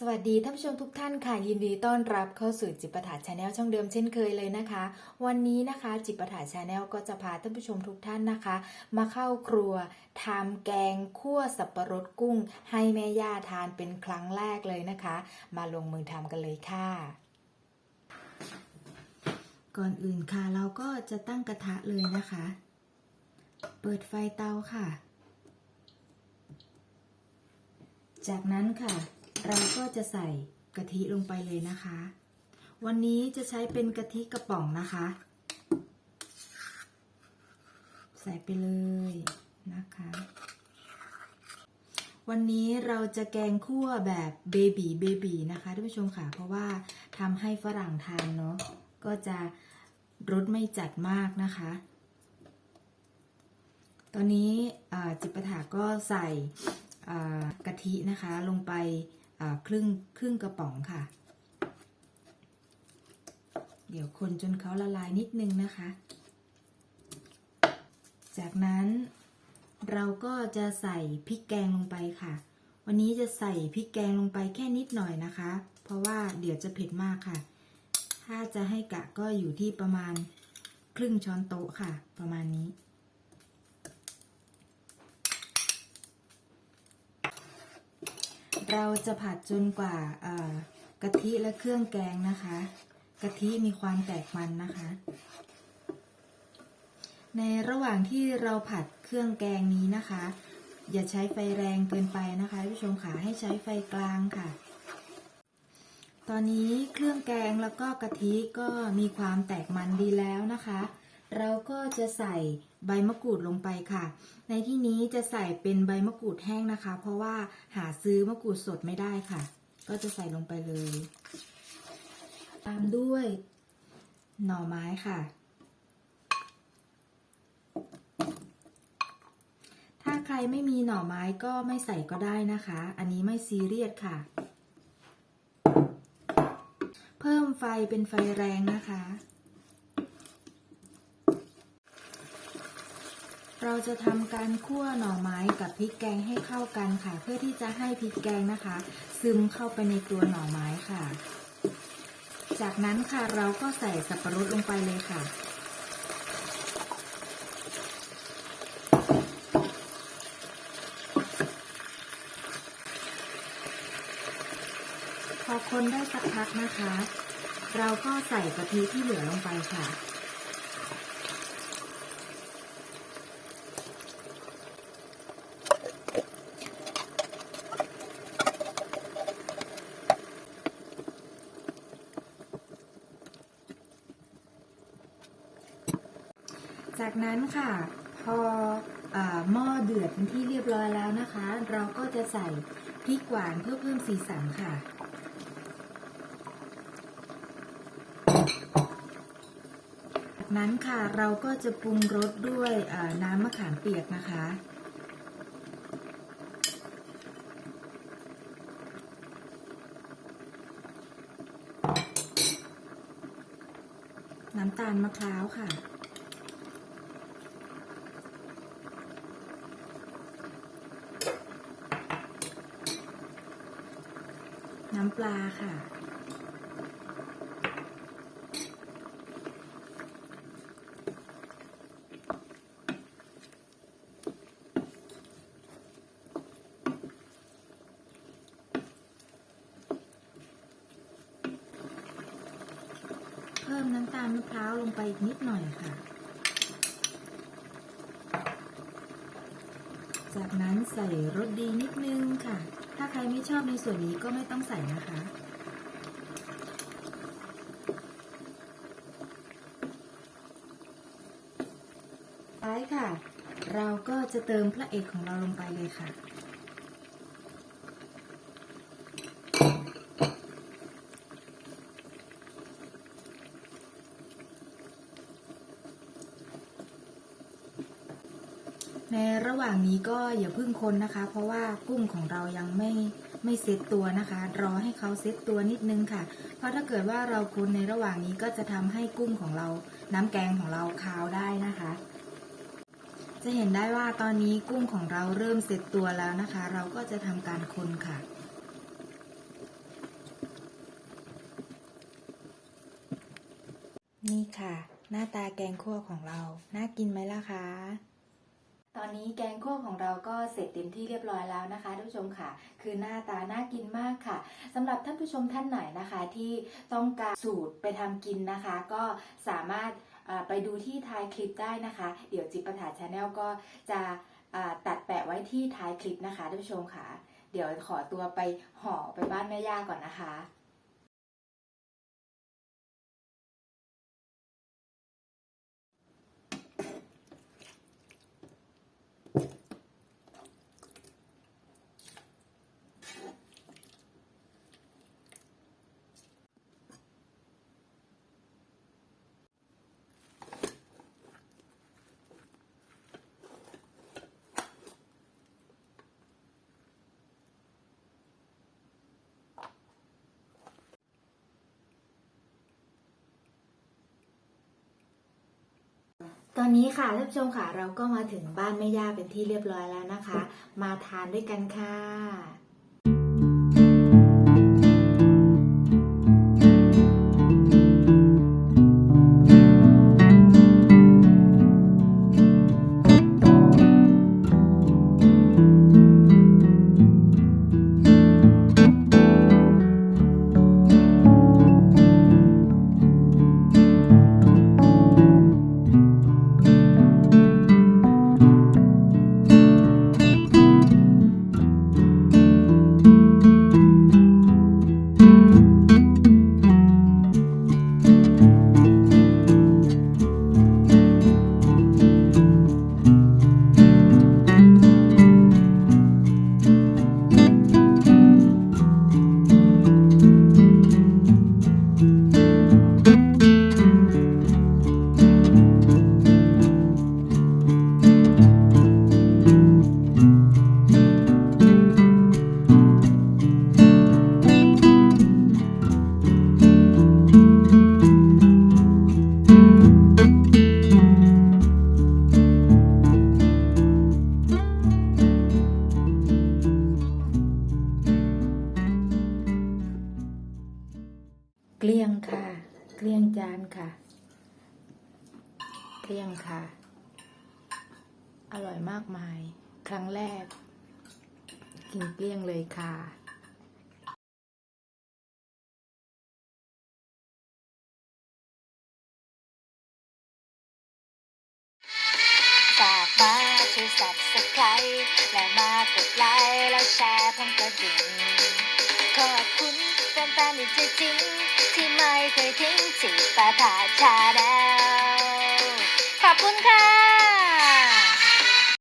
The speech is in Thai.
สวัสดีท่านผู้ชมทุกท่านค่ะ ยินดีต้อนรับเข้าสู่จิปถาชาแนลช่องเดิมเช่นเคยเลยนะคะ วันนี้นะคะจิปถาชาแนลก็จะพาท่านผู้ชมทุกท่านนะคะ มาเข้าครัวทำแกงคั่วสับปะรดกุ้ง ให้แม่ย่าทานเป็นครั้งแรกเลยนะคะ มาลงมือทำกันเลยค่ะ ก่อนอื่นค่ะเราก็จะตั้งกระทะเลยนะคะ เปิดไฟเตาค่ะ จากนั้นค่ะ เราก็จะใส่กะทิลงไปเลยนะคะ วันนี้จะใช้เป็นกะทิกระป๋องนะคะ ใส่ไปเลยนะคะ วันนี้เราจะแกงคั่วแบบเบบีเบบีนะคะท่านผู้ชมค่ะ เพราะว่าทำให้ฝรั่งทานเนาะก็จะรสไม่จัดมากนะคะ ตอนนี้จิปาถาก็ใส่กะทินะคะลงไป ครึ่งครึ่งกระป๋องค่ะ เดี๋ยวคนจนเขาละลายนิดนึงนะคะ จากนั้นเราก็จะใส่พริกแกงลงไปค่ะ วันนี้จะใส่พริกแกงลงไปแค่นิดหน่อยนะคะ เพราะว่าเดี๋ยวจะเผ็ดมากค่ะ ถ้าจะให้กะก็อยู่ที่ประมาณครึ่งช้อนโต๊ะค่ะ ประมาณนี้ เราจะผัดจนกว่าเอกะทิและเครื่องแกงนะคะ กะทิมีความแตกมันนะคะ ในระหว่างที่เราผัดเครื่องแกงนี้นะคะ อย่าใช้ไฟแรงเกินไปนะคะผู้ชมค่ะให้ใช้ไฟกลางค่ะ ตอนนี้เครื่องแกงแล้วก็กะทิก็มีความแตกมันดีแล้วนะคะ เราก็จะใส่ ใบมะกรูดลงไปค่ะ ในที่นี้จะใส่เป็นใบมะกรูดแห้งนะคะ เพราะว่าหาซื้อมะกรูดสดไม่ได้ค่ะ ก็จะใส่ลงไปเลย ตามด้วยหน่อไม้ค่ะ ถ้าใครไม่มีหน่อไม้ก็ไม่ใส่ก็ได้นะคะ อันนี้ไม่ซีเรียสค่ะ เพิ่มไฟเป็นไฟแรงนะคะ เราจะทำการคั่วหน่อไม้กับพริกแกงให้เข้ากันค่ะ เพื่อที่จะให้พริกแกงนะคะ ซึมเข้าไปในตัวหน่อไม้ค่ะ จากนั้นค่ะเราก็ใส่สับปะรดลงไปเลยค่ะ พอคนได้สักพักนะคะ เราก็ใส่กะทิที่เหลือลงไปค่ะ จากนั้นค่ะ พออหม้อเดือดเป็นที่เรียบร้อยแล้วนะคะ เราก็จะใส่พริกหวานเพื่อเพิ่มสีสันค่ะจากนั้นค่ะเราก็จะปรุงรสด้วยน้ำมะขามเปียกนะคะน้ำตาลมะพร้าวค่ะ น้ำปลาค่ะ เพิ่มน้ำตาลมะพร้าวลงไปอีกนิดหน่อยค่ะ จากนั้นใส่รสดีนิดนึงค่ะ ถ้าใครไม่ชอบในส่วนนี้ก็ไม่ต้องใส่นะคะ ท้ายค่ะ เราก็จะเติมพระเอกของเราลงไปเลยค่ะ หว่างนี้ก็อย่าพึ่งคนนะคะ เพราะว่ากุ้งของเรายังไม่ไม่เซตตัวนะคะ รอให้เขาเซตตัวนิดนึงค่ะ เพราะถ้าเกิดว่าเราคนในระหว่างนี้ก็จะทำให้กุ้งของเรา น้ำแกงของเราคาวได้นะคะ จะเห็นได้ว่าตอนนี้กุ้งของเราเริ่มเซตตัวแล้วนะคะ เราก็จะทำการคนค่ะนี่ค่ะ หน้าตาแกงคั่วของเรา น่ากินไหมล่ะคะ ตอนนี้แกงคั่วของเราก็เสร็จเต็มที่เรียบร้อยแล้วนะคะท่านผู้ชมค่ะ คือหน้าตาน่ากินมากค่ะสำหรับท่านผู้ชมท่านไหนนะคะที่ต้องการสูตรไปทำกินนะคะ ก็สามารถไปดูที่ท้ายคลิปได้นะคะ เดี๋ยวจิปปถาชาแนลก็จะตัดแปะไว้ที่ท้ายคลิปนะคะท่านผู้ชมค่ะ เดี๋ยวขอตัวไปห่อไปบ้านแม่ย่าก่อนนะคะ ต อนนี้ค่ะท่านผู้ชมค่ะเราก็มาถึงบ้านแม่ย่าเป็นที่เรียบร้อยแล้วนะคะ มาทานด้วยกันค่ะ อร่อยมากมาย ครั้งแรก กินเกลี้ยงเลยค่ะฝากมาช่วย subscribe และมากดไลค์แล้วแชร์พร้อมกระดิ่งขอบคุณแฟนๆที่ใจจริงที่ไม่เคยทิ้งจีบปาถาชาแนลขอบคุณค่ะ